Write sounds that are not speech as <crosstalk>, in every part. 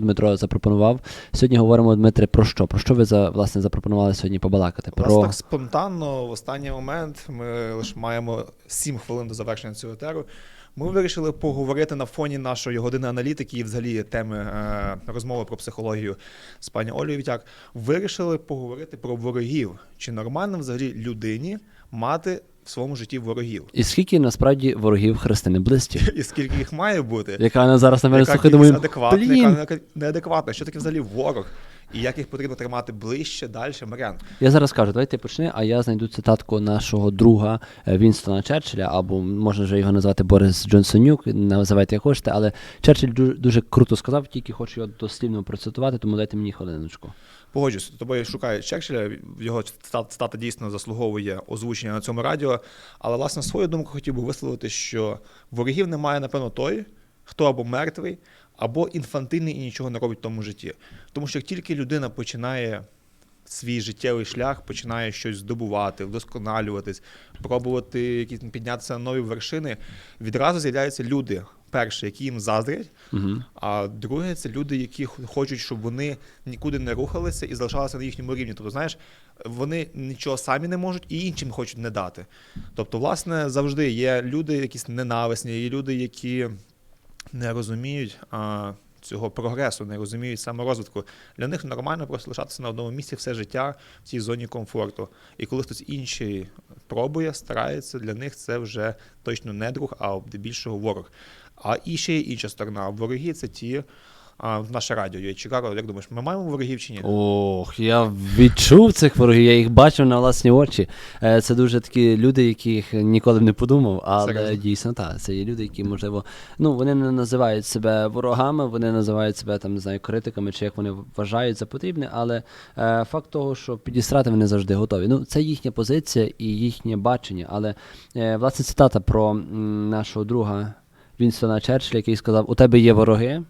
Дмитро запропонував. Сьогодні говоримо, Дмитре, про що? Про що ви за власне запропонували сьогодні побалакати? У нас так спонтанно в останній момент ми лише маємо 7 хвилин до завершення цього етеру. Ми вирішили поговорити на фоні нашої години аналітики і взагалі теми е, розмови про психологію з пані Олею Вітяк. Вирішили поговорити про ворогів. Чи нормально взагалі людині мати в своєму житті ворогів? і скільки насправді ворогів Христини близькі? <laughs> І скільки їх має бути? Яка вона зараз на мене слухає, думаю, адекватна, блін. яка неадекватна? Що таке взагалі ворог? І як їх потрібно тримати ближче, далі? Мар'ян, Я зараз кажу, давайте почни, а я знайду цитатку нашого друга е, Вінстона Черчилля, або можна вже його назвати Борис Джонсонюк, називайте як хочете, але Черчилль дуже, дуже круто сказав, тільки хочу його дослівно процитувати, тому дайте мені хвилиночку. Погоджуюсь, тобою шукаю Черчилля, його цитата дійсно заслуговує озвучення на цьому радіо. Але власне свою думку хотів би висловити, що ворогів немає, напевно, той, хто або мертвий, або інфантильний і нічого не робить в тому житті. Тому що як тільки людина починає свій життєвий шлях, починає щось здобувати, вдосконалюватись, пробувати піднятися на нові вершини, відразу з'являються люди. Перше, які їм заздрять, Угу. а друге, це люди, які хочуть, щоб вони нікуди не рухалися і залишалися на їхньому рівні. Тобто, знаєш, вони нічого самі не можуть і іншим хочуть не дати. Тобто, власне, завжди є люди, якісь ненависні, є люди, які не розуміють а, цього прогресу, не розуміють саморозвитку. Для них нормально просто лишатися на одному місці все життя в цій зоні комфорту. І коли хтось інший пробує, старається, для них це вже точно не друг, а більшого ворог. А і ще є інша сторона. Вороги це ті. А, в наше радіо є Чикаго. Як думаєш, ми маємо ворогів чи ні? Ох, я відчув цих ворогів, я їх бачив на власні очі. Е, Це дуже такі люди, яких ніколи б не подумав, але Серйозно? дійсно так. Це є люди, які, можливо, ну вони не називають себе ворогами, вони називають себе там, не знаю, критиками, чи як вони вважають за потрібне, але е, факт того, що підістрати вони завжди готові. Ну, це їхня позиція і їхнє бачення. Але е, власне цитата про м, нашого друга Вінстона Черчилля, який сказав: У тебе є вороги.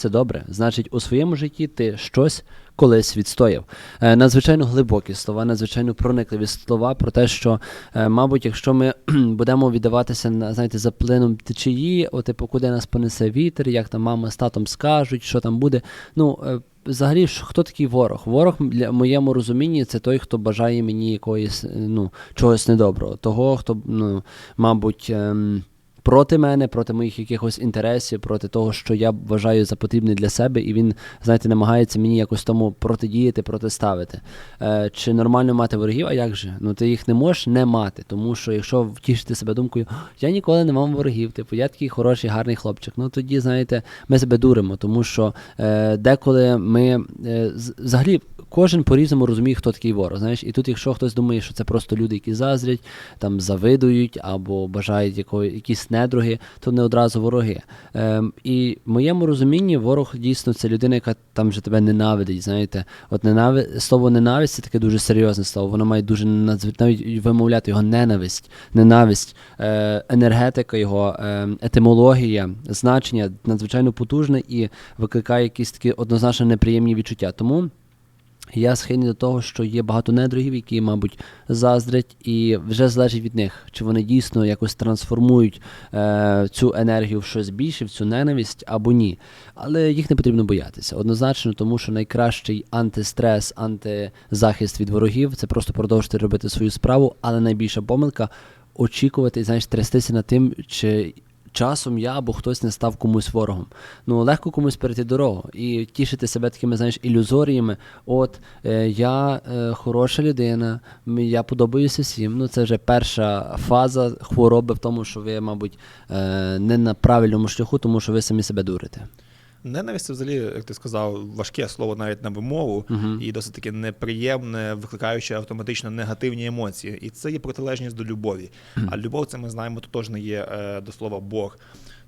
Це добре. Значить, у своєму житті ти щось колись відстояв. Е, надзвичайно глибокі слова, надзвичайно проникливі слова про те, що, е, мабуть, якщо ми <clears throat> будемо віддаватися на знаєте, за плином течії, о, типу, куди нас понесе вітер, як там мама з татом скажуть, що там буде. Ну, е, взагалі, хто такий ворог? Ворог для моєму розумінні це той, хто бажає мені якоїсь е, ну, чогось недоброго. Того, хто, ну, мабуть. ем, проти мене, проти моїх якихось інтересів, проти того, що я вважаю за потрібне для себе, і він, знаєте, намагається мені якось тому протидіяти, протиставити. Е, чи нормально мати ворогів? А як же? Ну ти їх не можеш не мати, тому що якщо втішити себе думкою, я ніколи не мав ворогів, типу, я такий хороший, гарний хлопчик. Ну тоді, знаєте, ми себе дуримо, тому що е, деколи ми е, взагалі. Кожен по-різному розуміє, хто такий ворог. Знаєш, і тут, якщо хтось думає, що це просто люди, які заздрять, там завидують або бажають якої, якісь недруги, то не одразу вороги. Ем, і в моєму розумінні ворог дійсно це людина, яка там вже тебе ненавидить. Знаєте, от ненави... слово ненависть це таке дуже серйозне слово. Воно має дуже надзв... навіть вимовляти його ненависть, ненависть, е, енергетика його, е, етимологія, значення надзвичайно потужне і викликає якісь такі однозначно неприємні відчуття. Тому. Я схильний до того, що є багато недругів, які, мабуть, заздрять, і вже залежить від них, чи вони дійсно якось трансформують е, цю енергію в щось більше, в цю ненависть або ні. Але їх не потрібно боятися. Однозначно, тому що найкращий антистрес, антизахист від ворогів це просто продовжити робити свою справу, але найбільша помилка очікувати, знаєш, трястися над тим, чи часом я або хтось не став комусь ворогом. Ну легко комусь перейти дорогу і тішити себе такими, знаєш, ілюзоріями. От е, я е, хороша людина, я подобаюся всім. Ну це вже перша фаза хвороби в тому, що ви, мабуть, е, не на правильному шляху, тому що ви самі себе дурите. Ненависть це взагалі, як ти сказав, важке слово навіть на вимову, Мгм. і досить таки неприємне, викликаюче автоматично негативні емоції. І це є протилежність до любові. А любов, це ми знаємо, то теж не є е, до слова Бог.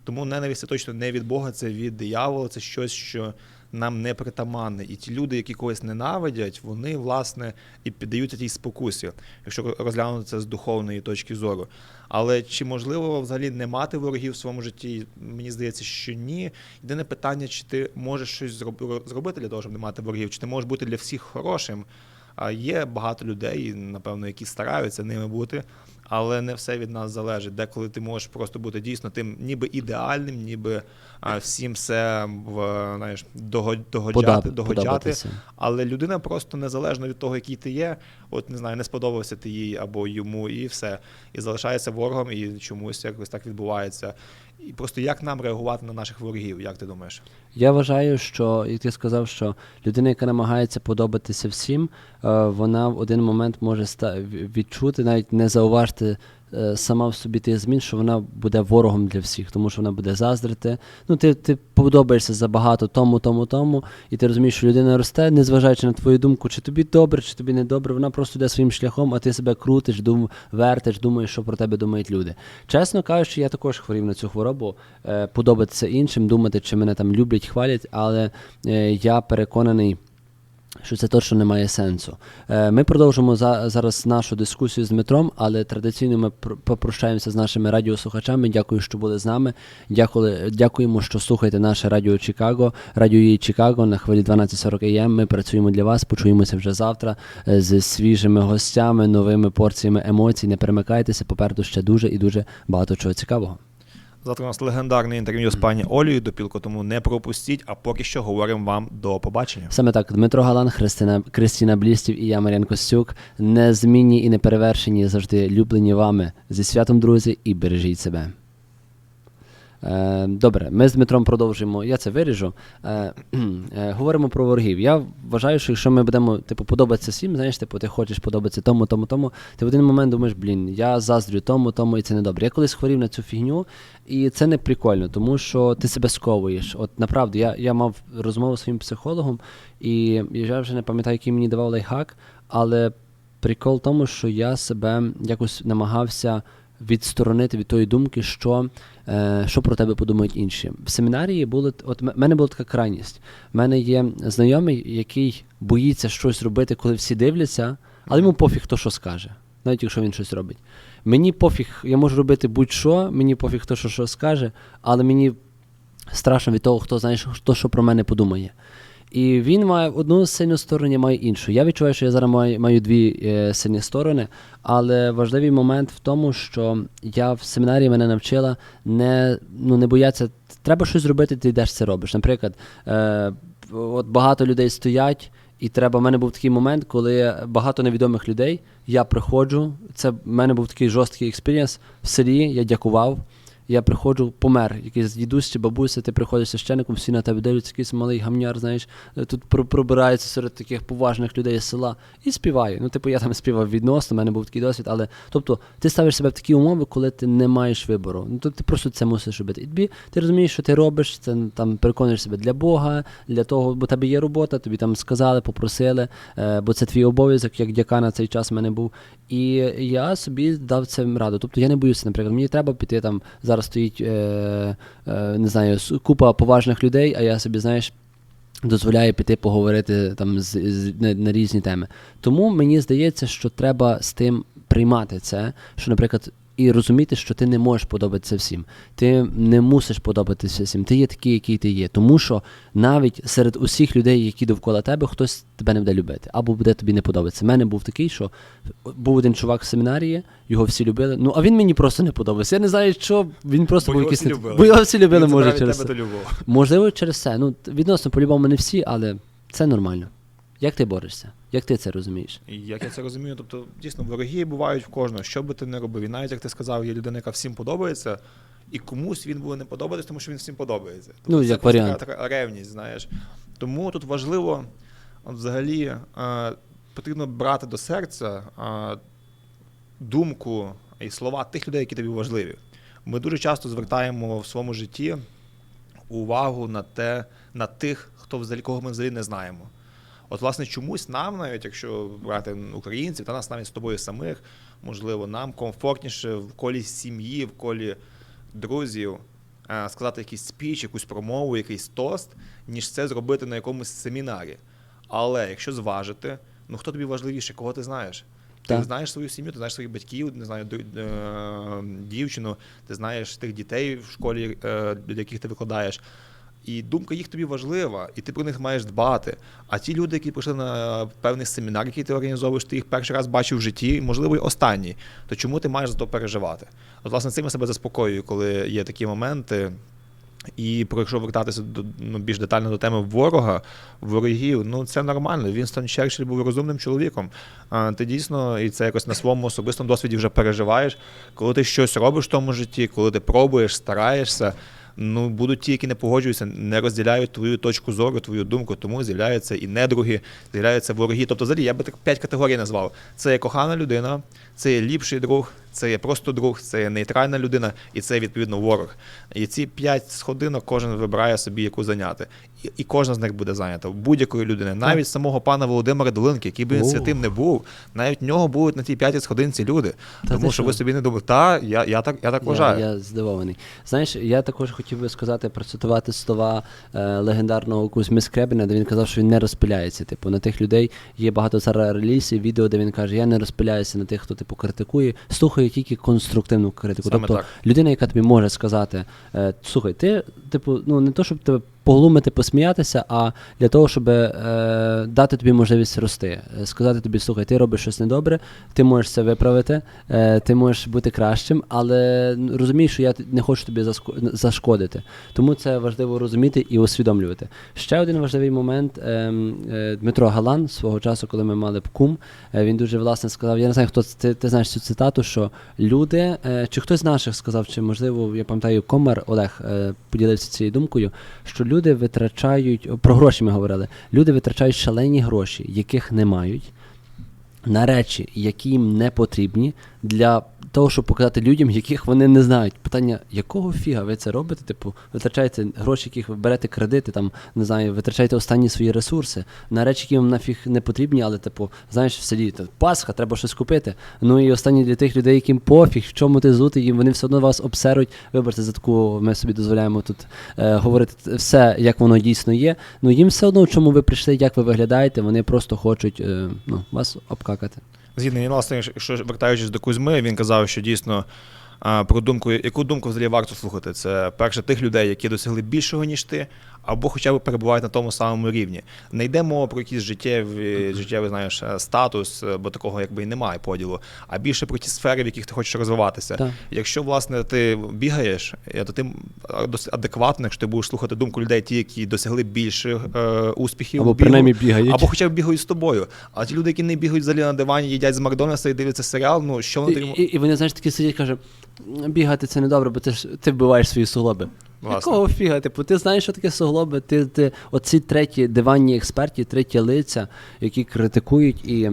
Тому ненависть це точно не від Бога, це від диявола, це щось, що нам не притаманне. І ті люди, які когось ненавидять, вони власне і піддаються тій спокусі, якщо розглянути це з духовної точки зору. Але чи можливо взагалі не мати ворогів в своєму житті? Мені здається, що ні. Єдине питання, чи ти можеш щось зроб- зробити для того, щоб не мати ворогів, чи ти можеш бути для всіх хорошим. А є багато людей, напевно, які стараються ними бути, але не все від нас залежить. Деколи ти можеш просто бути дійсно тим, ніби ідеальним, ніби всім все в, знаєш, дого- догоджати, догоджати. Але людина просто незалежно від того, який ти є, от не знаю, не сподобався ти їй або йому, і все. І залишається ворогом, і чомусь якось так відбувається. І просто як нам реагувати на наших ворогів, як ти думаєш? Я вважаю, що і ти сказав, що людина, яка намагається подобатися всім, е, вона в один момент може відчути, навіть не зауважити сама в собі тих змін, що вона буде ворогом для всіх, тому що вона буде заздрити. Ну, ти, ти подобаєшся забагато тому, тому, тому, і ти розумієш, що людина росте, незважаючи на твою думку, чи тобі добре, чи тобі не добре, вона просто йде своїм шляхом, а ти себе крутиш, дум, вертиш, думаєш, що про тебе думають люди. Чесно кажучи, я також хворів на цю хворобу, е, подобатися іншим, думати, чи мене там люблять, хвалять, але е, я переконаний. Що це точно не має сенсу. Е, Ми продовжимо за, зараз нашу дискусію з Дмитром, але традиційно ми пр- попрощаємося з нашими радіослухачами. Дякую, що були з нами. Дякуємо, що слухаєте наше радіо Чикаго, радіо її Чикаго на хвилі 1240 АМ. Ми працюємо для вас. Почуємося вже завтра е, з свіжими гостями, новими порціями емоцій. Не перемикайтеся. Попереду ще дуже і дуже багато чого цікавого. Завтра у нас легендарне інтерв'ю з пані Олею Допілко, тому не пропустіть, а поки що говоримо вам до побачення. Саме так, Дмитро Галан, Христина, Кристина Блістів і я, Мар'ян Костюк, незмінні і неперевершені, завжди люблені вами. Зі святом, друзі, і бережіть себе. Е, добре, ми з Дмитром продовжуємо. Я це виріжу. Е, е, говоримо про ворогів. Я вважаю, що якщо ми будемо типу, подобатися всім, знаєш, типу, ти хочеш подобатися тому, тому, тому, ти в один момент думаєш, блін, я заздрю тому, тому, і це не добре. Я колись хворів на цю фігню, і це не прикольно, тому що ти себе сковуєш. От направду, я, я мав розмову з своїм психологом, і я вже не пам'ятаю, який мені давав лайфхак, але прикол в тому, що я себе якось намагався відсторонити від тої думки, що, е, що про тебе подумають інші. В семінарії були от в мене була така крайність. У мене є знайомий, який боїться щось робити, коли всі дивляться, але йому пофіг, хто що скаже, навіть якщо він щось робить. Мені пофіг, я можу робити будь-що, мені пофіг, хто що, що скаже, але мені страшно від того, хто знаєш, хто що про мене подумає. І він має одну сильну сторону, я маю іншу. Я відчуваю, що я зараз маю, маю дві е, сильні сторони, але важливий момент в тому, що я в семінарії мене навчила не, ну, не боятися. Треба щось зробити, ти йдеш це робиш. Наприклад, е, от багато людей стоять, і треба. У мене був такий момент, коли багато невідомих людей. Я приходжу. Це в мене був такий жорсткий експірієнс в селі. Я дякував. Я приходжу, помер, якийсь дідусь чи бабуся, ти приходиш священником, всі на тебе дивляться, якийсь малий гамняр, знаєш, е, тут пробирається серед таких поважних людей з села і співаю. Ну, типу, я там співав відносно, в мене був такий досвід, але тобто ти ставиш себе в такі умови, коли ти не маєш вибору. Ну то ти просто це мусиш робити. І тобі ти розумієш, що ти робиш, це там переконуєш себе для Бога, для того, бо тебе є робота, тобі там сказали, попросили, е, бо це твій обов'язок, як дяка на цей час в мене був. І я собі дав цим раду. Тобто я не боюся, наприклад, мені треба піти там зараз стоїть е, е, не знаю, купа поважних людей, а я собі, знаєш. дозволяю піти поговорити там з, з на, на різні теми. Тому мені здається, що треба з тим приймати це, що, наприклад, і розуміти, що ти не можеш подобатися всім. Ти не мусиш подобатися всім. Ти є такий, який ти є. Тому що навіть серед усіх людей, які довкола тебе, хтось тебе не буде любити або буде тобі не подобатися. У мене був такий, що був один чувак в семінарії, його всі любили. Ну а він мені просто не подобався. Я не знаю, що він просто Бо був якийсь. Бо його всі любили, Він може через це. Можливо, через це. Ну, відносно по-любому не всі, але це нормально. Як ти борешся? Як ти це розумієш? І як я це розумію, тобто дійсно вороги бувають в кожного, що би ти не робив. І навіть як ти сказав, є людина, яка всім подобається, і комусь він буде не подобатись, тому що він всім подобається. Тобто Ну, як варіант. Така, така ревність, знаєш. Тому тут важливо, от взагалі, е, потрібно брати до серця е, думку і слова тих людей, які тобі важливі. Ми дуже часто звертаємо в своєму житті увагу на те, на тих, хто взагалі кого ми взагалі не знаємо. От, власне, чомусь нам, навіть якщо брати українців, та нас навіть з тобою самих, можливо, нам комфортніше в колі сім'ї, в колі друзів е, сказати якийсь спіч, якусь промову, якийсь тост, ніж це зробити на якомусь семінарі. Але якщо зважити, ну хто тобі важливіше, кого ти знаєш? Ти Так. знаєш свою сім'ю, ти знаєш своїх батьків, не знаю, е, дівчину, ти знаєш тих дітей в школі, е, для яких ти викладаєш. І думка їх тобі важлива, і ти про них маєш дбати. А ті люди, які прийшли на певний семінар, який ти організовуєш, ти їх перший раз бачив в житті, можливо, й останній. То чому ти маєш за то переживати? От, власне, цим я себе заспокоюю, коли є такі моменти. І про якщо вертатися до ну, більш детально до теми ворога, ворогів, ну це нормально. Вінстон Черчилль був розумним чоловіком. А ти дійсно, і це якось на своєму особистому досвіді вже переживаєш, коли ти щось робиш в тому житті, коли ти пробуєш, стараєшся. Ну, будуть ті, які не погоджуються, не розділяють твою точку зору, твою думку, тому з'являються і недруги, з'являються вороги. Тобто, взагалі, я би так п'ять категорій назвав: це є кохана людина, це є ліпший друг, це є просто друг, це є нейтральна людина, і це відповідно ворог. І ці п'ять сходинок кожен вибирає собі, яку зайняти. І, і кожна з них буде зайнята будь-якої людини, навіть самого пана Володимира Долинки, який би він святим не був, навіть в нього будуть на тій п'ятій сходинці люди. Та Тому ти що що? ви собі не думали, та я, я так я так вважаю. Я, я здивований. Знаєш, я також хотів би сказати, процитувати слова е, легендарного Кузьми Скребіна, де він казав, що він не розпиляється. Типу, на тих людей є багато зараз релізів, відео, де він каже, я не розпиляюся на тих, хто типу критикує, слухаю тільки конструктивну критику. Саме тобто так. людина, яка тобі може сказати, е, слухай, ти, типу, ну не то, щоб тебе поглумити, посміятися, а для того, щоб е, дати тобі можливість рости. Е, Сказати тобі, слухай, ти робиш щось недобре, ти можеш це виправити, е, ти можеш бути кращим, але розумієш, що я не хочу тобі зашкодити. Тому це важливо розуміти і усвідомлювати. Ще один важливий момент. ем, е, Дмитро Галан свого часу, коли ми мали ПКУМ, е, він дуже власне сказав: я не знаю, хто ти, ти знаєш цю цитату, що люди, е, чи хтось з наших сказав, чи можливо, я пам'ятаю, Комар Олег е, поділився цією думкою, що люди витрачають про гроші. Ми говорили. Люди витрачають шалені гроші, яких не мають, на речі, які їм не потрібні, для того, щоб показати людям, яких вони не знають. Питання, якого фіга ви це робите? Типу, витрачаєте гроші, яких ви берете кредити, там не знаю, витрачаєте останні свої ресурси на речі, які вам нафіг не потрібні, але типу, знаєш, в селі та, Пасха, треба щось купити. Ну і останні для тих людей, яким пофіг, в чому ти зутий, їм вони все одно вас обсеруть. Вибачте за таку, ми собі дозволяємо тут е, говорити все, як воно дійсно є. Ну їм все одно, в чому ви прийшли, як ви виглядаєте, вони просто хочуть е, ну, вас обкакати. Згідно, власне, якщо вертаючись до Кузьми, він казав, що дійсно про думку, яку думку взагалі варто слухати. Це перше тих людей, які досягли більшого, ніж ти, або хоча б перебувають на тому самому рівні. Не йде мова про якийсь життєві, життєвий знаєш, е, статус, е, бо такого якби і немає поділу, а більше про ті сфери, в яких ти хочеш розвиватися. Так. Якщо власне ти бігаєш, е, то ти досить адекватно, якщо ти будеш слухати думку людей, ті, які досягли більших е, успіхів, Або принаймні бігають. або хоча б бігають з тобою. А ті люди, які не бігають взагалі на дивані, їдять з Макдональдса і дивляться серіал, ну що вони І, і, і вони, знаєш, такі сидять, каже, бігати це не добре, бо ти ж ти вбиваєш свої суглоби. Власне. Якого фіга? Типу, ти знаєш, що таке суглоби? Ти, ти, оці треті диванні експерті, треті лиця, які критикують і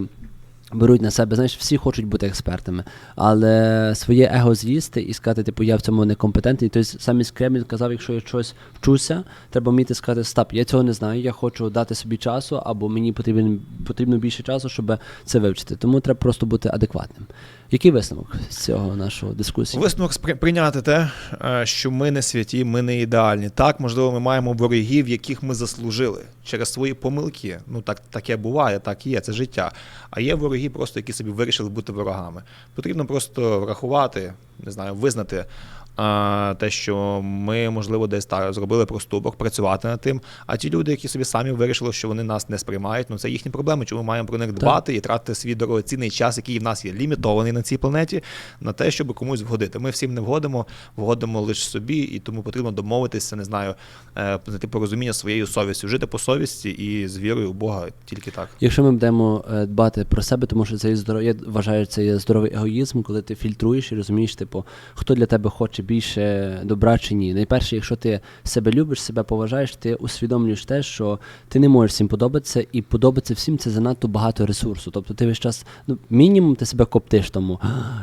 беруть на себе. Знаєш, всі хочуть бути експертами, але своє его з'їсти і сказати, типу, я в цьому некомпетентний. Тобто сам із Кремль казав, якщо я щось вчуся, треба вміти сказати, стоп, я цього не знаю, я хочу дати собі часу, або мені потрібен, потрібно більше часу, щоб це вивчити. Тому треба просто бути адекватним. Який висновок з цього нашого дискусії? Висновок прийняти те, е, що ми не святі, ми не ідеальні. Так, можливо, ми маємо ворогів, яких ми заслужили через свої помилки. Ну так таке буває, так є, це життя. А є вороги, просто які собі вирішили бути ворогами. Потрібно просто врахувати, не знаю, визнати. Те, що ми, можливо, десь так зробили проступок, працювати над тим. А ті люди, які собі самі вирішили, що вони нас не сприймають, ну це їхні проблеми. Чому ми маємо про них дбати і тратити свій дорогоцінний час, який в нас є лімітований на цій планеті, на те, щоб комусь вгодити. Ми всім не вгодимо, вгодимо лише собі, і тому потрібно домовитися, не знаю, е, знайти порозуміння своєю совістю, жити по совісті і з вірою в Бога тільки так. Якщо ми будемо е, дбати про себе, тому що це є здоров'я, я вважаю, це є здоровий егоїзм, коли ти фільтруєш і розумієш, типу, хто для тебе хоче більше добра чи ні. Найперше, якщо ти себе любиш, себе поважаєш, ти усвідомлюєш те, що ти не можеш всім подобатися, і подобатися всім це занадто багато ресурсу. Тобто ти весь час, ну, мінімум ти себе коптиш тому,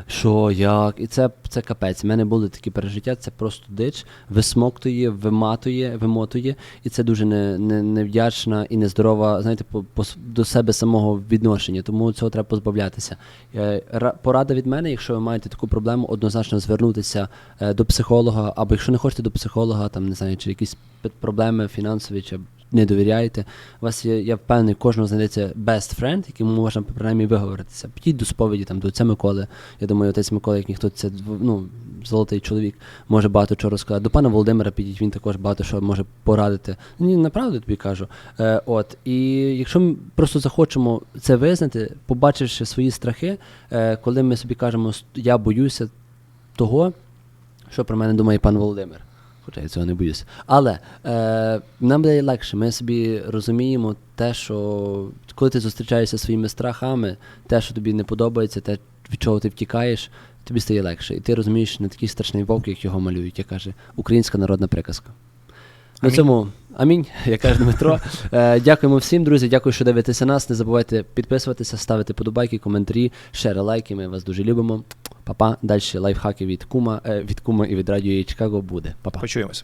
що, як, і це, це капець. У мене були такі пережиття, це просто дич, висмоктує, виматує, вимотує, і це дуже не, не, невдячна і нездорова, знаєте, по, по, до себе самого відношення. Тому цього треба позбавлятися. Е, Порада від мене, якщо ви маєте таку проблему, однозначно звернутися е, до психолога, або якщо не хочете до психолога, там не знаю, чи якісь проблеми фінансові, чи не довіряєте. У вас є, я впевнений, кожного знайдеться best friend, якому можна принаймні виговоритися. Підіть до сповіді там до отця Миколи. Я думаю, отець Микола, як ніхто, це ну, золотий чоловік, може багато чого розказати. До пана Володимира підіть, він також багато що може порадити. Ні, направду тобі кажу. Е, от, і якщо ми просто захочемо це визнати, побачивши свої страхи, е, коли ми собі кажемо, «С- я боюся того, що про мене думає пан Володимир. Хоча я цього не боюся. Але е, нам буде легше. Ми собі розуміємо те, що коли ти зустрічаєшся зі своїми страхами, те, що тобі не подобається, те, від чого ти втікаєш, тобі стає легше. І ти розумієш не такий страшний вовк, як його малюють, як каже українська народна приказка. На цьому амінь, <laughs> як каже Дмитро. Е, дякуємо всім, друзі. Дякую, що дивитеся нас. Не забувайте підписуватися, ставити подобайки, коментарі, шери лайки. Ми вас дуже любимо. Па-па. Далі лайфхаки від кума, е, від кума і від радіо Чикаго буде. Па-па. Почуємося.